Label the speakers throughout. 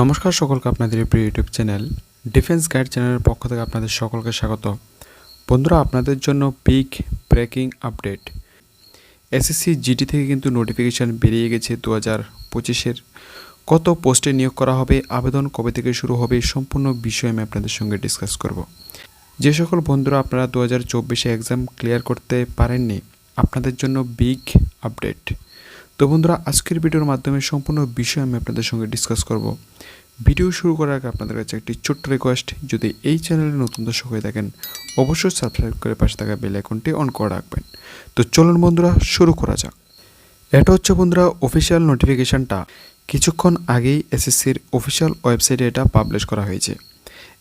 Speaker 1: নমস্কার সকলকে আপনাদের প্রিয় ইউটিউব চ্যানেল ডিফেন্স গাইড চ্যানেলের পক্ষ থেকে আপনাদের সকলকে স্বাগত। বন্ধুরা, আপনাদের জন্য big breaking update. SSC GD থেকে কিন্তু নোটিফিকেশান বেরিয়ে গেছে দু হাজার পঁচিশের। কত পোস্টে নিয়োগ করা হবে, আবেদন কবে থেকে শুরু হবে, সম্পূর্ণ বিষয় আমি আপনাদের সঙ্গে ডিসকাস করব। যে সকল বন্ধুরা আপনারা দু হাজার চব্বিশে এক্সাম ক্লিয়ার করতে পারেননি, আপনাদের জন্য বিগ আপডেট। তো বন্ধুরা, আজকের ভিডিওর মাধ্যমে সম্পূর্ণ বিষয় আমি আপনাদের সঙ্গে ডিসকাস করব। ভিডিও শুরু করার আগে আপনাদের কাছে একটি ছোট্ট রিকোয়েস্ট যদি এই চ্যানেলে নতুন দর্শক হয়ে থাকেন, অবশ্যই সাবস্ক্রাইব করে পাশে থাকা বেল আইকনটি অন করে রাখবেন। তো চলুন বন্ধুরা, শুরু করা যাক। এটা হচ্ছে বন্ধুরা অফিসিয়াল নোটিফিকেশানটা কিছুক্ষণ আগেই এসএসসির অফিসিয়াল ওয়েবসাইটে এটা পাবলিশ করা হয়েছে।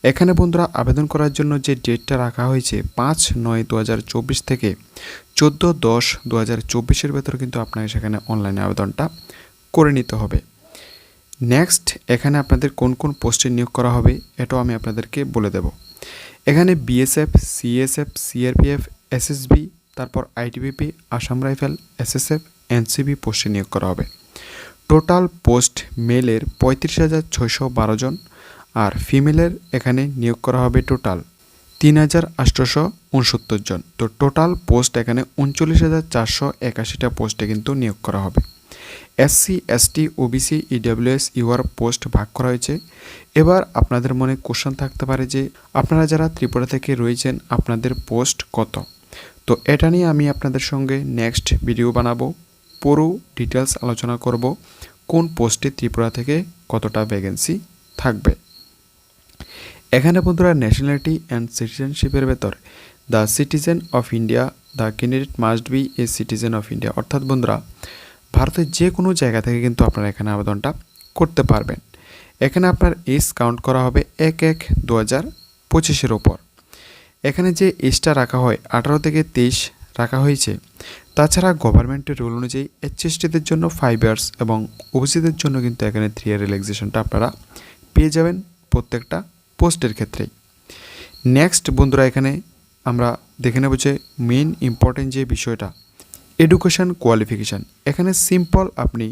Speaker 1: এখানে বন্ধুরা আবেদন করার জন্য যে ডেটটা রাখা হয়েছে পাঁচ নয় দু থেকে চোদ্দ দশ দু হাজার চব্বিশের ভেতর কিন্তু আপনাকে সেখানে অনলাইনে আবেদনটা করে নিতে হবে। নেক্সট এখানে আপনাদের কোন কোন পোস্টে নিয়োগ করা হবে এটাও আমি আপনাদেরকে বলে দেব। এখানে বিএসএফ সিএসএফ সিআরপিএফ এসএসবি তারপর ITBP Assam rifle SSF NCB পোস্টে নিয়োগ করা হবে। টোটাল পোস্ট মেলের পঁয়ত্রিশ হাজার বারো জন আর ফিমেলের এখানে নিয়োগ করা হবে টোটাল তিন হাজার আটশোশো উনসত্তর জন। তো টোটাল পোস্ট এখানে উনচল্লিশ হাজার চারশো একাশিটা পোস্টে কিন্তু নিয়োগ করা হবে। SC, ST, OBC, EWS, UR post ভাগ করা হয়েছে। এবার আপনাদের মনে কোশ্চেন থাকতে পারে যে, আপনারা যারা ত্রিপুরা থেকে রয়েছেন, আপনাদের পোস্ট কত? তো এটা নিয়ে আমি আপনাদের সঙ্গে নেক্সট ভিডিও বানাবো। পুরো ডিটেলস আলোচনা করব কোন পোস্টে ত্রিপুরা থেকে কতটা ভ্যাকেন্সি থাকবে। এখানে বন্ধুরা ন্যাশনালিটি অ্যান্ড সিটিজেনশিপের ভেতর the citizen of India the candidate must be a citizen of India অর্থাৎ বন্ধুরা, ভারতের যে কোনো জায়গা থেকে কিন্তু আপনারা এখানে আবেদনটা করতে পারবেন। এখানে আপনার এজ কাউন্ট করা হবে এক এক দু হাজার পঁচিশের ওপর। এখানে যে এজটা রাখা হয়, আঠারো থেকে তেইশ রাখা হয়েছে। তাছাড়া গভর্নমেন্টের রুল অনুযায়ী এইচএসটিদের জন্য ফাইভ ইয়ার্স এবং ওবিসিদের জন্য কিন্তু এখানে থ্রি ইয়ার রিল্যাক্সেশনটা আপনারা পেয়ে যাবেন প্রত্যেকটা পোস্টের ক্ষেত্রেই নেক্সট বন্ধুরা এখানে আমরা দেখে নেব যে মেন ইম্পর্টেন্ট যে বিষয়টা এডুকেশন কোয়ালিফিকেশান এখানে সিম্পল আপনি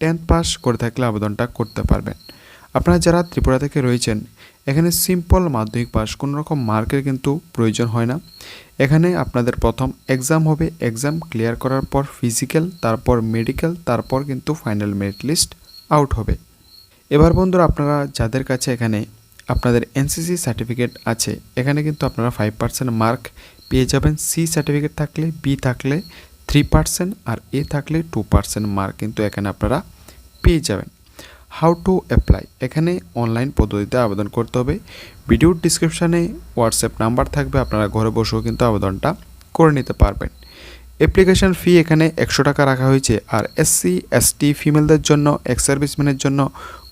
Speaker 1: টেন্থ পাস করে থাকলে আবেদনটা করতে পারবেন। আপনারা যারা ত্রিপুরা থেকে রয়েছেন, এখানে সিম্পল মাধ্যমিক পাস কোনো রকম মার্কের কিন্তু প্রয়োজন হয় না। এখানে আপনাদের প্রথম এক্সাম হবে এক্সাম ক্লিয়ার করার পর ফিজিক্যাল তারপর মেডিকেল তারপর কিন্তু ফাইনাল মেরিট লিস্ট আউট হবে। এবার বন্ধুরা আপনারা যাদের কাছে এখানে আপনাদের এনসিসি সার্টিফিকেট আছে। এখানে কিন্তু আপনারা ফাইভ পার্সেন্ট মার্ক পেয়ে যাবেন। সি সার্টিফিকেট থাকলে বি থাকলে থ্রি পার্সেন্ট আর এ থাকলে টু পার্সেন্ট মার্ক কিন্তু এখানে আপনারা পেয়ে যাবেন। হাউ টু অ্যাপ্লাই এখানে অনলাইন পদ্ধতিতে আবেদন করতে হবে। ভিডিওর ডিসক্রিপশানে হোয়াটসঅ্যাপ নাম্বার থাকবে। আপনারা ঘরে বসেও কিন্তু আবেদনটা করে নিতে পারবেন। অ্যাপ্লিকেশন ফি এখানে একশো টাকা রাখা হয়েছে। আর এসসি এসটি ফিমেলদের জন্য এক্স সার্ভিসম্যানের জন্য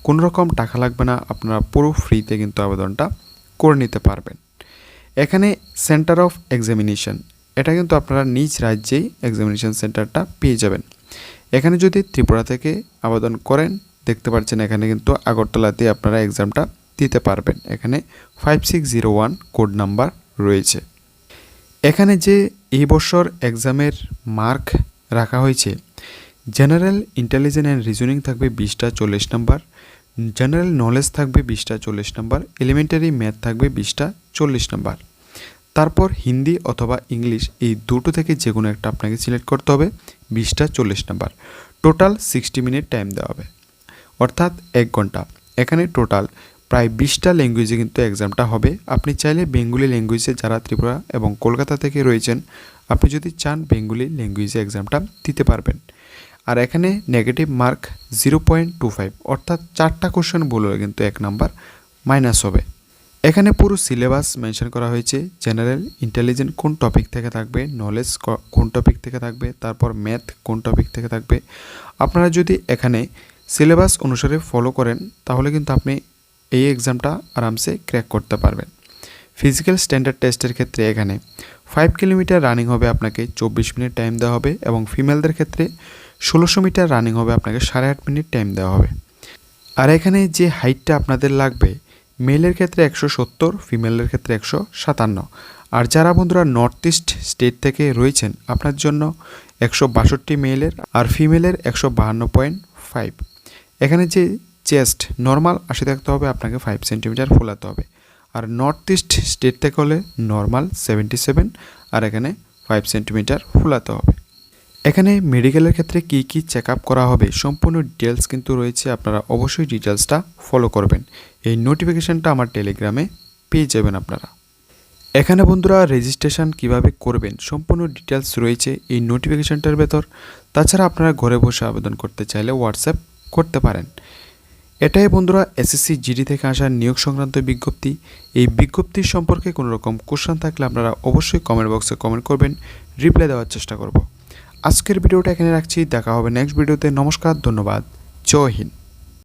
Speaker 1: কোনো রকম টাকা লাগবে না। আপনারা পুরো ফ্রিতে কিন্তু আবেদনটা করে নিতে পারবেন। এখানে সেন্টার অফ এক্সামিনেশন এটা কিন্তু আপনারা নিজ রাজ্যেই এক্সামিনেশন সেন্টারটা পেয়ে যাবেন। এখানে যদি ত্রিপুরা থেকে আবেদন করেন, দেখতে পাচ্ছেন এখানে কিন্তু আগরতলাতে আপনারা এক্সামটা দিতে পারবেন। এখানে five six zero one code number রয়েছে। এখানে যে এই বছর এক্সামের মার্ক রাখা হয়েছে, জেনারেল ইন্টেলিজেন্স অ্যান্ড রিজনিং থাকবে বিশটা চল্লিশ নাম্বার, জেনারেল নলেজ থাকবে বিশটা চল্লিশ নাম্বার, এলিমেন্টারি ম্যাথ থাকবে বিশটা চল্লিশ নাম্বার। তারপর হিন্দি অথবা ইংলিশ এই দুটো থেকে যে কোনো একটা আপনাকে সিলেক্ট করতে হবে, বিশটা চল্লিশ number. Total sixty minute time দেওয়া হবে। অর্থাৎ এক ঘণ্টা। এখানে টোটাল প্রায় বিশটা ল্যাঙ্গুয়েজে কিন্তু এক্সামটা হবে। আপনি চাইলে বেঙ্গলি ল্যাঙ্গুয়েজে যারা ত্রিপুরা এবং কলকাতা থেকে রয়েছেন, আপনি যদি চান বেঙ্গলি ল্যাঙ্গুয়েজে এক্সামটা দিতে পারবেন। আর এখানে negative mark zero point two five, অর্থাৎ চারটা কোশ্চেন বললে কিন্তু এক নাম্বার মাইনাস হবে। এখানে পুরো সিলেবাস মেনশন করা হয়েছে, জেনারেল ইন্টেলিজেন্ট কোন টপিক থেকে থাকবে, নলেজ কোন টপিক থেকে থাকবে, তারপর ম্যাথ কোন টপিক থেকে থাকবে। আপনারা যদি এখানে সিলেবাস অনুসারে ফলো করেন, তাহলে কিন্তু আপনি এই এক্সামটা আরামসে ক্র্যাক করতে পারবেন। ফিজিক্যাল স্ট্যান্ডার্ড টেস্টের ক্ষেত্রে এখানে ফাইভ কিলোমিটার রানিং হবে আপনাকে চব্বিশ মিনিট টাইম দেওয়া হবে এবং ফিমেলদের ক্ষেত্রে ষোলোশো মিটার রানিং হবে আপনাকে সাড়ে আট মিনিট টাইম দেওয়া হবে। আর এখানে যে হাইটটা আপনাদের লাগবে মেলের ক্ষেত্রে একশো সত্তর ফিমেলের ক্ষেত্রে একশো সাতান্ন। আর যারা বন্ধুরা নর্থ ইস্ট স্টেট থেকে রয়েছেন, আপনার জন্য একশো বাষট্টি মেলের আর ফিমেলের একশো বাহান্ন পয়েন্ট ফাইভ এখানে যে চেস্ট নর্মাল আশি থাকতে হবে, আপনাকে ফাইভ সেন্টিমিটার ফোলাতে হবে। আর নর্থ ইস্ট স্টেট থেকে হলে নর্মাল সেভেন্টি সেভেন আর এখানে ফাইভ সেন্টিমিটার ফোলাতে হবে। এখানে মেডিকেলের ক্ষেত্রে কী কী চেক করা হবে, সম্পূর্ণ ডিটেলস কিন্তু রয়েছে, আপনারা অবশ্যই ডিটেলসটা ফলো করবেন। এই নোটিফিকেশানটা আমার টেলিগ্রামে পেয়ে যাবেন আপনারা। এখানে বন্ধুরা রেজিস্ট্রেশন কীভাবে করবেন, সম্পূর্ণ ডিটেলস রয়েছে এই নোটিফিকেশানটার ভেতর। তাছাড়া আপনারা ঘরে বসে আবেদন করতে চাইলে হোয়াটসঅ্যাপ করতে পারেন। এটাই বন্ধুরা এসএসসি জিডি থেকে আসা নিয়োগ সংক্রান্ত বিজ্ঞপ্তি। এই বিজ্ঞপ্তির সম্পর্কে কোনো রকম কোশ্চেন থাকলে আপনারা অবশ্যই কমেন্ট বক্সে কমেন্ট করবেন রিপ্লাই দেওয়ার চেষ্টা করব। আজকের ভিডিওটা এখানে রাখছি, দেখা হবে নেক্সট ভিডিওতে নমস্কার, ধন্যবাদ। জয় হিন্দ।